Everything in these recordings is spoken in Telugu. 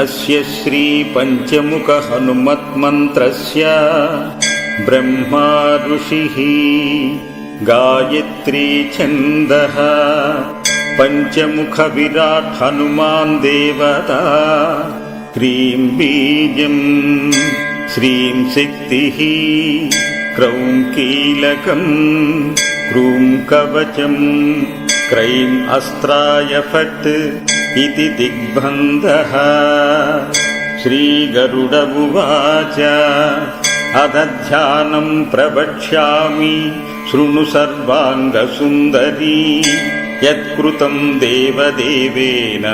अस्य श्रीपञ्चमुखहनुमत्मन्त्रस्य ब्रह्मा ऋषिः गायत्री छन्दः पञ्चमुखविराट् हनुमान् देवता क्रीं बीजम् श्रीं शक्तिः क्रौं कीलकम् क्रूं कवचम् क्रैम् अस्त्राय फट् इति दिग्बन्धः श्रीगरुड उवाच अध ध्यानम् प्रवक्ष्यामि शृणु सर्वाङ्गसुन्दरी यत्कृतम् देवदेवेन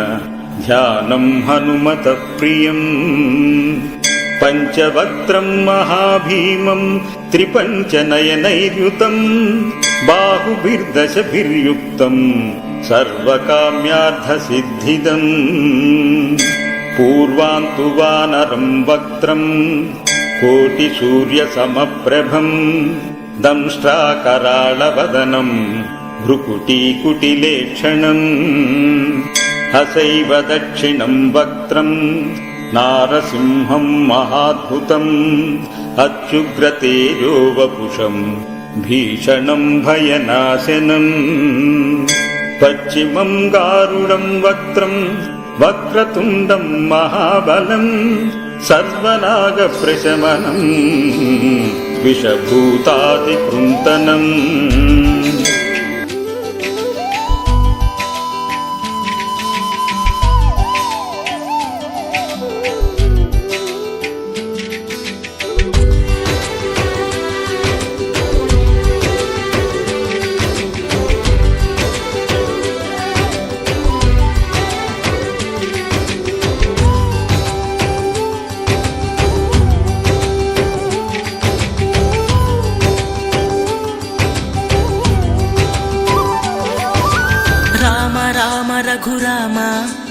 ध्यानम् हनुमतः प्रियम् पञ्चवक्त्रम् महाभीमम् त्रिपञ्चनयनैर्युतम् बाहुभिर्दशभिर्युक्तम् सर्वकाम्यार्थसिद्धिदम् पूर्वान्तु वानरम् वक्त्रम् कोटिसूर्यसमप्रभम् दंष्ट्राकराळवदनम् भ्रुकुटीकुटिलेक्षणम् हसैव दक्षिणम् वक्त्रम् नारसिंहम् महाद्भुतम् अत्युग्रतेजो वपुषम् भीषणम् भयनाशनम् पश्चिमम् गारुडम् वक्त्रम् वक्रतुण्डम् महाबलम् सर्वनागप्रशमनम् विषभूतादिकृन्तनम्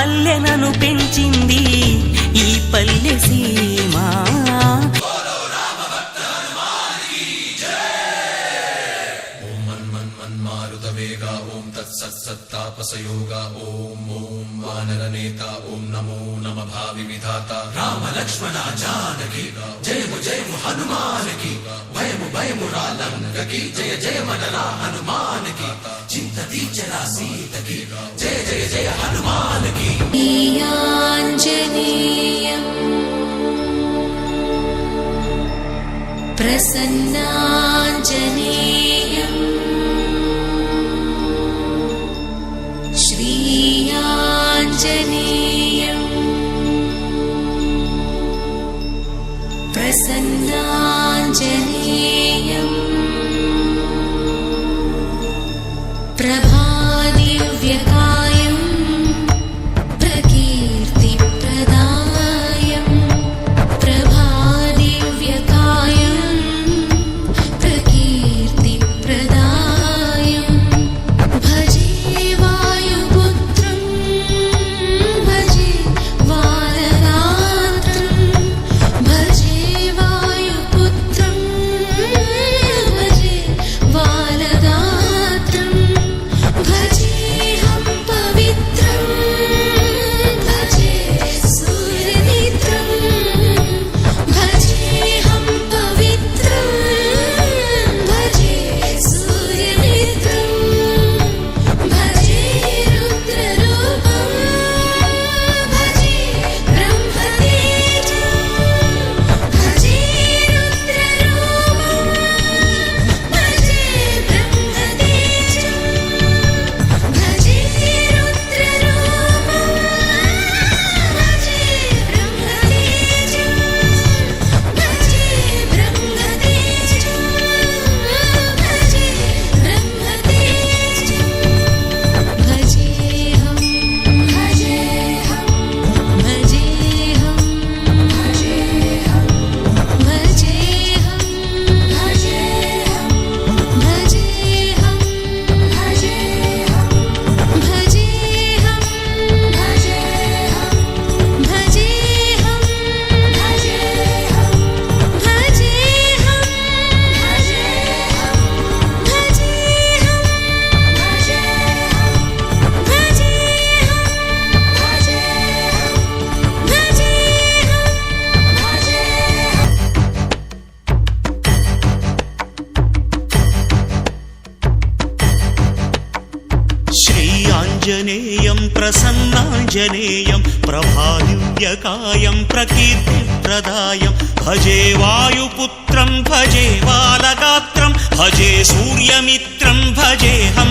అమ్మల్లె పెంచింది ఈ పల్లె సీమ. మన్మన్మన్మారుతవేగ ఓం తత్సత్సత్తాపసయోగ ఓం ఓం వానరనేత ఓం నమో నమ భావి విధాత రామ లక్ష్మణ జానకి జయము జయము హనుమానికి భయము భయము రాలంకకి జయ జయ మనరా హనుమానకి चिंतती चला सीत की। जय जय जय हनुमान की। प्रसन्नाञ्जनेयम् श्रीयाञ्जनेयम्। प्रसन्नाञ्जनेयम् प्रभादिव्यकायम् శ్రీయాంజనేయం ప్రసన్నాంజనేయం ప్రభాదివ్యకాయం ప్రకీర్తిప్రదాయం భజే వాయుపుత్రం భజే బాలగాత్రం భజే సూర్యమిత్రం భజేహం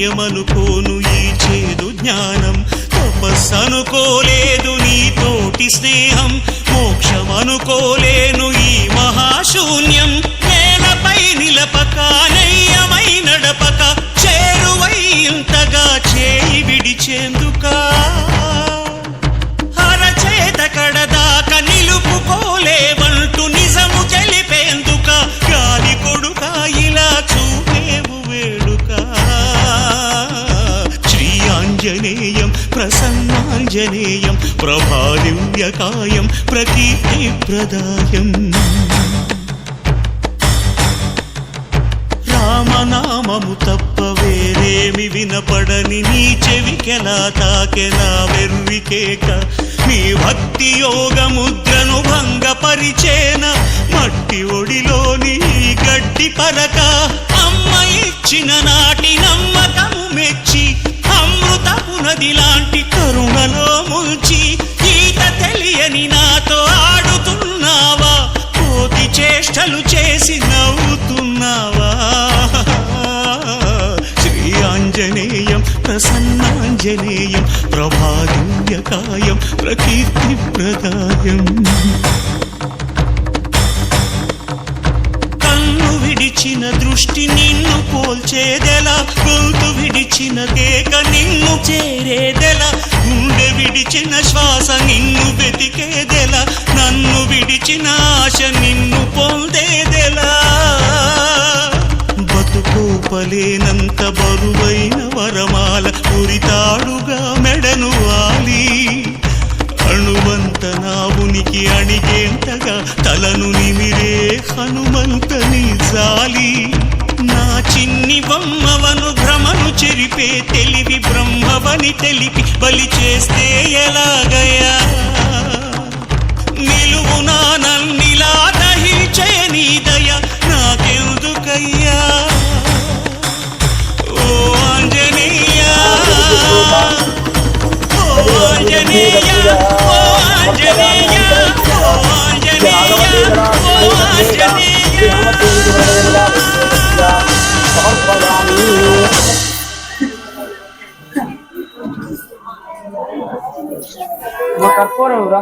పుణ్యమనుకోను ఈ చేదు జ్ఞానం. తపస్సనుకోలేదు నీతోటి స్నేహం. మోక్షమనుకోలేను ఈ మహాశూన్యం. సంప్రదాయం రామనామము తప్ప వేరేమి వినపడని నీ చెవికెలా తాకెలా వెర్రికేక నీ భక్తి యోగ ముద్రను భంగపరిచేన మట్టి ఒడిలోని గడ్డి పలక అమ్మ ఇచ్చిన నాటి నమ్మకము మెచ్చి అమృతపు నది లాంటి కరుణలో ముంచి ఈత తెలియని నాతో చేష్టలు చేసి నవ్వుతున్నావా? శ్రీ ఆంజనేయం ప్రసన్నాంజనేయం ప్రభాదివ్యకాయం ప్రకీర్తి ప్రదాయం. కన్ను విడిచిన దృష్టి నిన్ను పోల్చేదెలా? గొంతు విడిచిన కేక నిన్ను చేరేదెలా? గుండె విడిచిన శ్వాస నిన్ను హనుమంతని జాలి. నా చిన్ని బొమ్మవను భ్రమను చెరిపే తెలివి బ్రహ్మవని తెలిపి బలి చేస్తే ఎలాగయా నిలువు నన్నిలా దహించే నీ దయ నాకెందుకయ్యా? ఓ ఆంజనేయ ఓ ఆంజనేయ ఓ ఆంజనేయ. ఓ ఆంజనేయ మా కర్పూరం రా